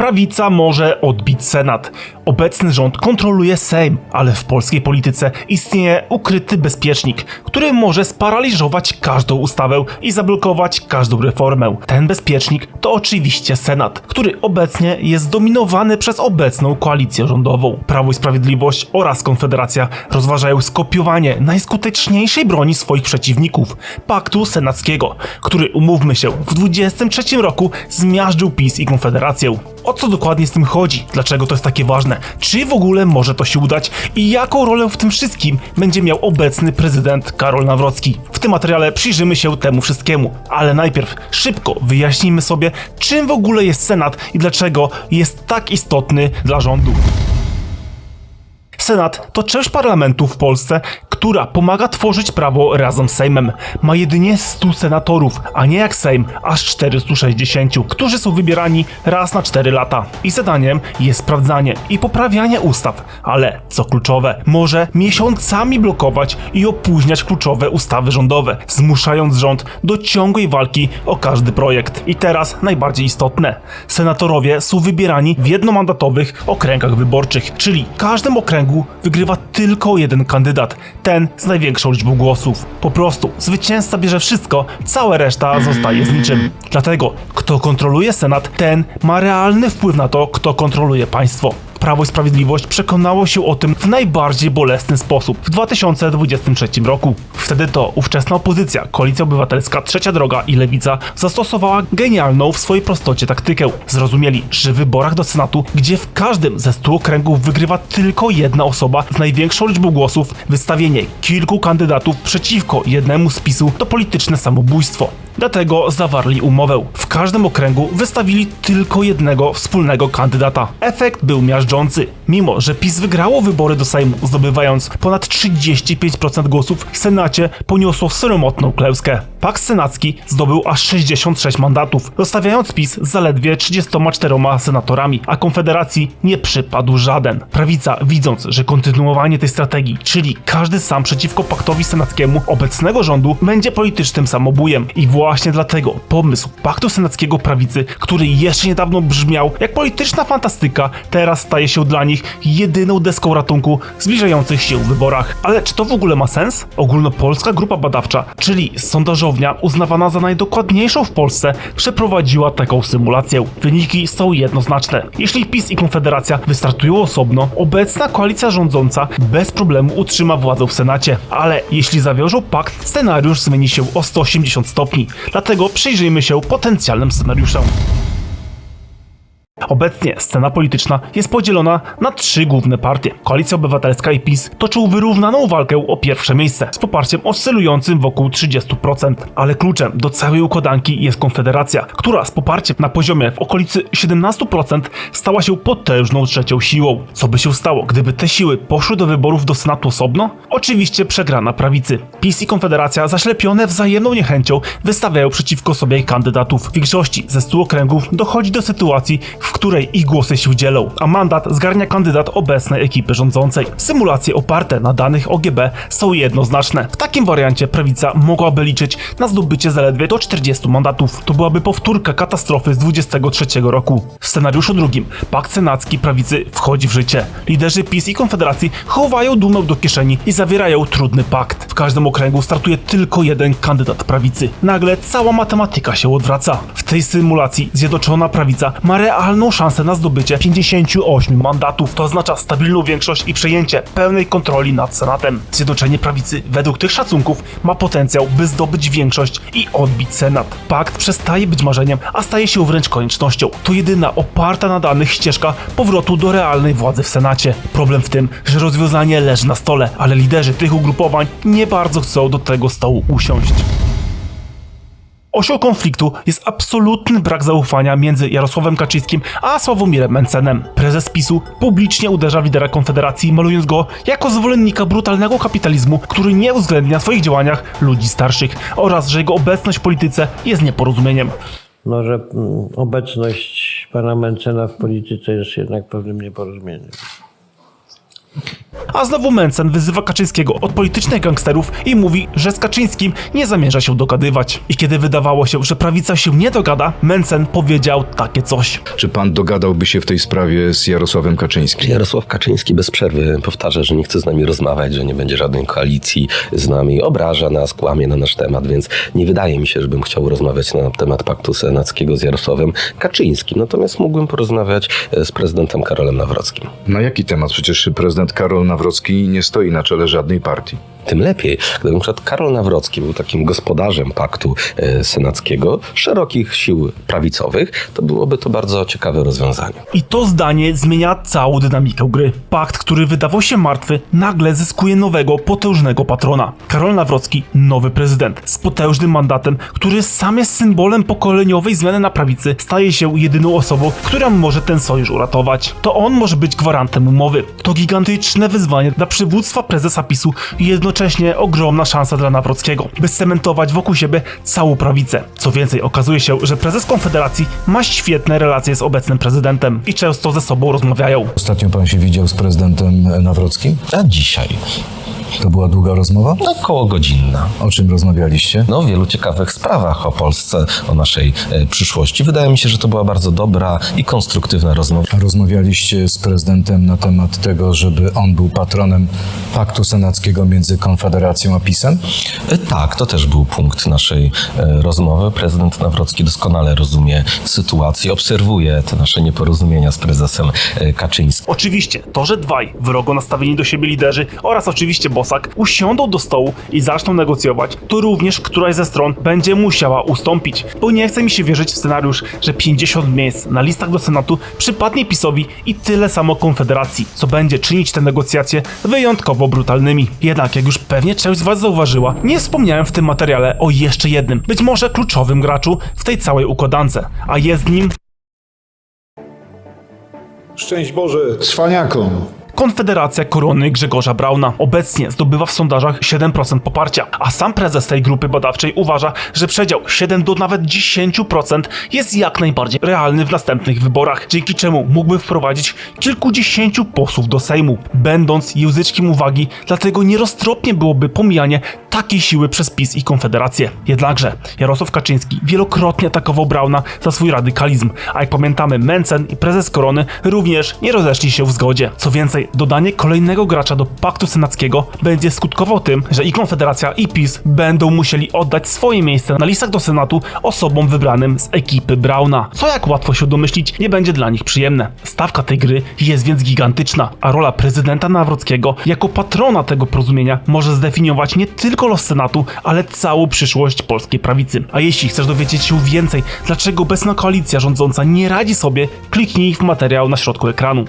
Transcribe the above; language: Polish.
prawica może odbić Senat. Obecny rząd kontroluje Sejm, ale w polskiej polityce istnieje ukryty bezpiecznik, który może sparaliżować każdą ustawę i zablokować każdą reformę. Ten bezpiecznik to oczywiście Senat, który obecnie jest zdominowany przez obecną koalicję rządową. Prawo i Sprawiedliwość oraz Konfederacja rozważają skopiowanie najskuteczniejszej broni swoich przeciwników paktu senackiego, który umówmy się w 23 roku zmiażdżył PiS i Konfederację. O co dokładnie z tym chodzi? Dlaczego to jest takie ważne? Czy w ogóle może to się udać? I jaką rolę w tym wszystkim będzie miał obecny prezydent Karol Nawrocki? W tym materiale przyjrzymy się temu wszystkiemu, ale najpierw szybko wyjaśnijmy sobie, czym w ogóle jest Senat i dlaczego jest tak istotny dla rządu. Senat to część parlamentu w Polsce, która pomaga tworzyć prawo razem z Sejmem. Ma jedynie 100 senatorów, a nie jak Sejm, aż 460, którzy są wybierani raz na 4 lata. I zadaniem jest sprawdzanie i poprawianie ustaw, ale co kluczowe, może miesiącami blokować i opóźniać kluczowe ustawy rządowe, zmuszając rząd do ciągłej walki o każdy projekt. I teraz najbardziej istotne. Senatorowie są wybierani w jednomandatowych okręgach wyborczych, czyli w każdym okręgu wygrywa tylko jeden kandydat, ten z największą liczbą głosów. Po prostu zwycięzca bierze wszystko, cała reszta zostaje z niczym. Dlatego kto kontroluje Senat, ten ma realny wpływ na to, kto kontroluje państwo. Prawo i Sprawiedliwość przekonało się o tym w najbardziej bolesny sposób w 2023 roku. Wtedy to ówczesna opozycja, Koalicja Obywatelska, Trzecia Droga i Lewica zastosowała genialną w swojej prostocie taktykę. Zrozumieli, że w wyborach do Senatu, gdzie w każdym ze stu okręgów wygrywa tylko jedna osoba z największą liczbą głosów, wystawienie kilku kandydatów przeciwko jednemu spisu to polityczne samobójstwo. Dlatego zawarli umowę. W każdym okręgu wystawili tylko jednego wspólnego kandydata. Efekt był miażdżący. Mimo, że PiS wygrało wybory do Sejmu, zdobywając ponad 35% głosów, w Senacie poniosło sromotną klęskę. Pakt senacki zdobył aż 66 mandatów, zostawiając PiS zaledwie 34 senatorami, a Konfederacji nie przypadł żaden. Prawica, widząc, że kontynuowanie tej strategii, czyli każdy sam przeciwko paktowi senackiemu obecnego rządu, będzie politycznym samobujem i właśnie dlatego pomysł paktu senackiego prawicy, który jeszcze niedawno brzmiał jak polityczna fantastyka, teraz staje się dla nich jedyną deską ratunku zbliżających się wyborach. Ale czy to w ogóle ma sens? Ogólnopolska Grupa Badawcza, czyli sondażownia uznawana za najdokładniejszą w Polsce, przeprowadziła taką symulację. Wyniki są jednoznaczne. Jeśli PiS i Konfederacja wystartują osobno, obecna koalicja rządząca bez problemu utrzyma władzę w Senacie. Ale jeśli zawiążą pakt, scenariusz zmieni się o 180 stopni. Dlatego przyjrzyjmy się potencjalnym scenariuszom. Obecnie scena polityczna jest podzielona na trzy główne partie. Koalicja Obywatelska i PiS toczą wyrównaną walkę o pierwsze miejsce z poparciem oscylującym wokół 30%. Ale kluczem do całej układanki jest Konfederacja, która z poparciem na poziomie w okolicy 17% stała się potężną trzecią siłą. Co by się stało, gdyby te siły poszły do wyborów do Senatu osobno? Oczywiście przegrana prawicy. PiS i Konfederacja zaślepione wzajemną niechęcią wystawiają przeciwko sobie kandydatów. W większości ze 100 okręgów dochodzi do sytuacji, w której ich głosy się dzielą, a mandat zgarnia kandydat obecnej ekipy rządzącej. Symulacje oparte na danych OGB są jednoznaczne. W takim wariancie prawica mogłaby liczyć na zdobycie zaledwie do 40 mandatów. To byłaby powtórka katastrofy z 23 roku. W scenariuszu drugim pakt senacki prawicy wchodzi w życie. Liderzy PiS i Konfederacji chowają dumę do kieszeni i zawierają trudny pakt. W każdym okręgu startuje tylko jeden kandydat prawicy. Nagle cała matematyka się odwraca. W tej symulacji Zjednoczona Prawica ma realną szansę na zdobycie 58 mandatów. To oznacza stabilną większość i przejęcie pełnej kontroli nad Senatem. Zjednoczenie Prawicy według tych szacunków ma potencjał, by zdobyć większość i odbić Senat. Pakt przestaje być marzeniem, a staje się wręcz koniecznością. To jedyna oparta na danych ścieżka powrotu do realnej władzy w Senacie. Problem w tym, że rozwiązanie leży na stole, ale liderzy tych ugrupowań nie bardzo chcą do tego stołu usiąść. Osią konfliktu jest absolutny brak zaufania między Jarosławem Kaczyńskim a Sławomirem Mencenem. Prezes PiSu publicznie uderza w lidera Konfederacji, malując go jako zwolennika brutalnego kapitalizmu, który nie uwzględnia w swoich działaniach ludzi starszych oraz że jego obecność w polityce jest nieporozumieniem. No, że mm, obecność pana Mencena w polityce jest jednak pewnym nieporozumieniem. A znowu Mencen wyzywa Kaczyńskiego od politycznych gangsterów i mówi, że z Kaczyńskim nie zamierza się dogadywać. I kiedy wydawało się, że prawica się nie dogada, Mencen powiedział takie coś. Czy pan dogadałby się w tej sprawie z Jarosławem Kaczyńskim? Jarosław Kaczyński bez przerwy powtarza, że nie chce z nami rozmawiać, że nie będzie żadnej koalicji z nami, obraża nas, kłamie na nasz temat, więc nie wydaje mi się, żebym chciał rozmawiać na temat paktu senackiego z Jarosławem Kaczyńskim. Natomiast mógłbym porozmawiać e, z prezydentem Karolem Nawrockim. Na jaki temat? Przecież prezydent Karol Nawrocki nie stoi na czele żadnej partii. Tym lepiej, gdyby na przykład Karol Nawrocki był takim gospodarzem paktu e, senackiego, szerokich sił prawicowych, to byłoby to bardzo ciekawe rozwiązanie. I to zdanie zmienia całą dynamikę gry. Pakt, który wydawał się martwy, nagle zyskuje nowego, potężnego patrona. Karol Nawrocki, nowy prezydent, z potężnym mandatem, który sam jest symbolem pokoleniowej zmiany na prawicy, staje się jedyną osobą, która może ten sojusz uratować. To on może być gwarantem umowy. To gigantyczne wyzwanie dla przywództwa prezesa PiSu i jednocześnie ogromna szansa dla Nawrockiego, by cementować wokół siebie całą prawicę. Co więcej, okazuje się, że prezes Konfederacji ma świetne relacje z obecnym prezydentem i często ze sobą rozmawiają. Ostatnio pan się widział z prezydentem Nawrockim? A dzisiaj? To była długa rozmowa? Około godzinna. O czym rozmawialiście? No, o wielu ciekawych sprawach o Polsce, o naszej e, przyszłości. Wydaje mi się, że to była bardzo dobra i konstruktywna rozmowa. A rozmawialiście z prezydentem na temat tego, żeby on był patronem paktu senackiego między Konfederacją a PiSem? E, Tak, to też był punkt naszej e, rozmowy. Prezydent Nawrocki doskonale rozumie sytuację, obserwuje te nasze nieporozumienia z prezesem e, Kaczyńskim. Oczywiście, to, że dwaj wrogo nastawieni do siebie liderzy oraz oczywiście Bosak usiądą do stołu i zaczną negocjować, to również któraś ze stron będzie musiała ustąpić. Bo nie chce mi się wierzyć w scenariusz, że 50 miejsc na listach do Senatu przypadnie PiSowi i tyle samo Konfederacji, co będzie czynić te negocjacje wyjątkowo brutalnymi. Jednak, jak już pewnie część z Was zauważyła, nie wspomniałem w tym materiale o jeszcze jednym, być może kluczowym graczu w tej całej układance, a jest nim Szczęść Boże cwaniakom. Konfederacja Korony Grzegorza Brauna obecnie zdobywa w sondażach 7% poparcia, a sam prezes tej grupy badawczej uważa, że przedział 7 do nawet 10% jest jak najbardziej realny w następnych wyborach, dzięki czemu mógłby wprowadzić kilkudziesięciu posłów do Sejmu, będąc języczkiem uwagi, dlatego nieroztropnie byłoby pomijanie takiej siły przez PiS i Konfederację. Jednakże Jarosław Kaczyński wielokrotnie atakował Brauna za swój radykalizm, a jak pamiętamy Mencen i prezes Korony również nie rozeszli się w zgodzie. Co więcej, dodanie kolejnego gracza do paktu senackiego będzie skutkował tym, że i Konfederacja i PiS będą musieli oddać swoje miejsce na listach do Senatu osobom wybranym z ekipy Brauna. Co jak łatwo się domyślić, nie będzie dla nich przyjemne. Stawka tej gry jest więc gigantyczna, a rola prezydenta Nawrockiego jako patrona tego porozumienia może zdefiniować nie tylko los Senatu, ale całą przyszłość polskiej prawicy. A jeśli chcesz dowiedzieć się więcej, dlaczego obecna koalicja rządząca nie radzi sobie, kliknij w materiał na środku ekranu.